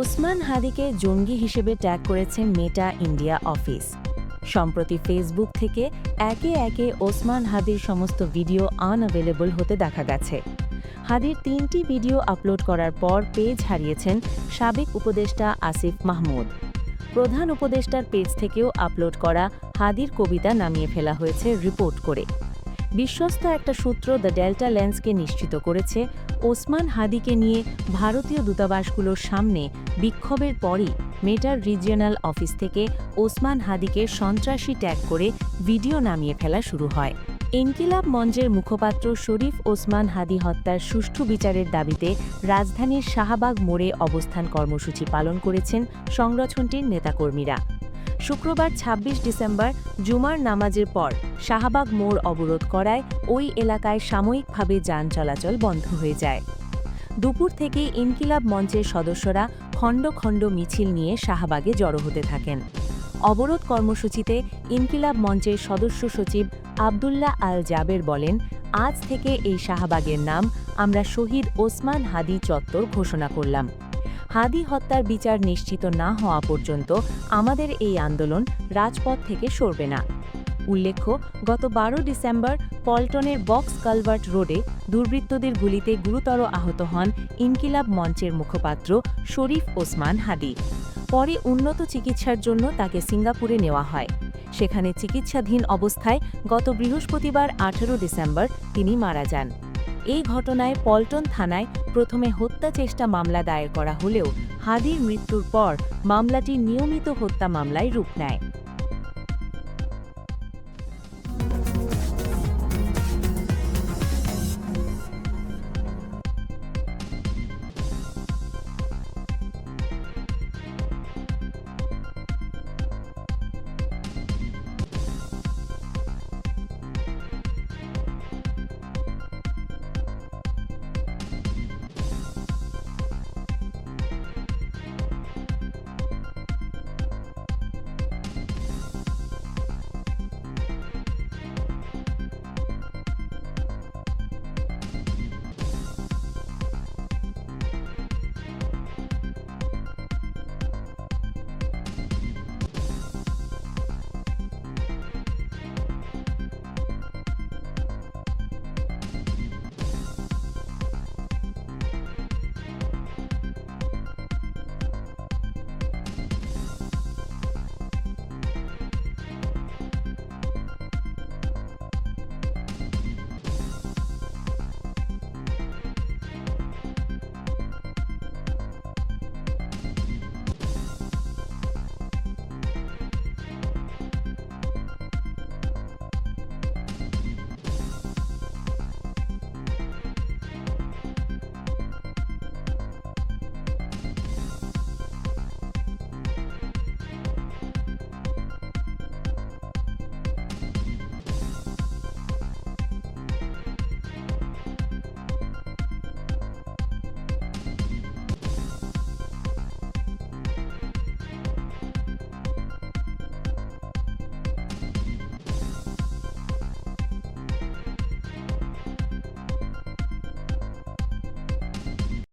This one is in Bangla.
ওসমান হাদিকে জঙ্গি হিসেবে ট্যাগ করেছে মেটা ইন্ডিয়া অফিস সম্প্রতি ফেসবুক থেকে একে একে ওসমান হাদির সমস্ত ভিডিও আনঅ্যাভেলেবল হতে দেখা গেছে। হাদির তিনটি ভিডিও আপলোড করার পর পেজ হারিয়েছেন সাবেক উপদেষ্টা আসিফ মাহমুদ। প্রধান উপদেষ্টার পেজ থেকেও আপলোড করা হাদির কবিতা নামিয়ে ফেলা হয়েছে রিপোর্ট করে। বিশ্বস্ত একটা সূত্র দ্য ডেল্টা লেন্সকে নিশ্চিত করেছে ওসমান হাদিকে নিয়ে ভারতীয় দূতাবাসগুলোর সামনে বিক্ষোভের পরই মেটার রিজিয়নাল অফিস থেকে ওসমান হাদিকে সন্ত্রাসী ট্যাগ করে ভিডিও নামিয়ে ফেলা শুরু হয়। ইনকিলাব মঞ্চের মুখপাত্র শরীফ ওসমান হাদি হত্যার সুষ্ঠু বিচারের দাবিতে রাজধানীর শাহবাগ মোড়ে অবস্থান কর্মসূচি পালন করেছেন সংগঠনটির নেতাকর্মীরা। শুক্রবার ২৬ ডিসেম্বর জুমার নামাজের পর শাহবাগ মোড় অবরোধ করায় ওই এলাকায় সাময়িকভাবে যান চলাচল বন্ধ হয়ে যায়। দুপুর থেকে ইনকিলাব মঞ্চের সদস্যরা খণ্ড খণ্ড মিছিল নিয়ে শাহবাগে জড়ো হতে থাকেন। অবরোধ কর্মসূচিতে ইনকিলাব মঞ্চের সদস্য সচিব আবদুল্লাহ আল জাবের বলেন, আজ থেকে এই শাহবাগের নাম আমরা শহীদ ওসমান হাদি চত্বর ঘোষণা করলাম। হাদি হত্যার বিচার নিশ্চিত না হওয়া পর্যন্ত আমাদের এই আন্দোলন রাজপথ থেকে সরবে না। উল্লেখ্য, গত বারো ডিসেম্বর পল্টনের বক্স কালভার্ট রোডে দুর্বৃত্তদের গুলিতে গুরুতর আহত হন ইনকিলাব মঞ্চের মুখপাত্র শরীফ ওসমান হাদি। পরে উন্নত চিকিৎসার জন্য তাকে সিঙ্গাপুরে নেওয়া হয়। সেখানে চিকিৎসাধীন অবস্থায় গত বৃহস্পতিবার আঠেরো ডিসেম্বর তিনি মারা যান। এই ঘটনায় পল্টন থানায় প্রথমে হত্যা চেষ্টা মামলা দায়ের করা হলেও হাদির মৃত্যুর পর মামলাটি নিয়মিত হত্যা মামলায় রূপ নেয়।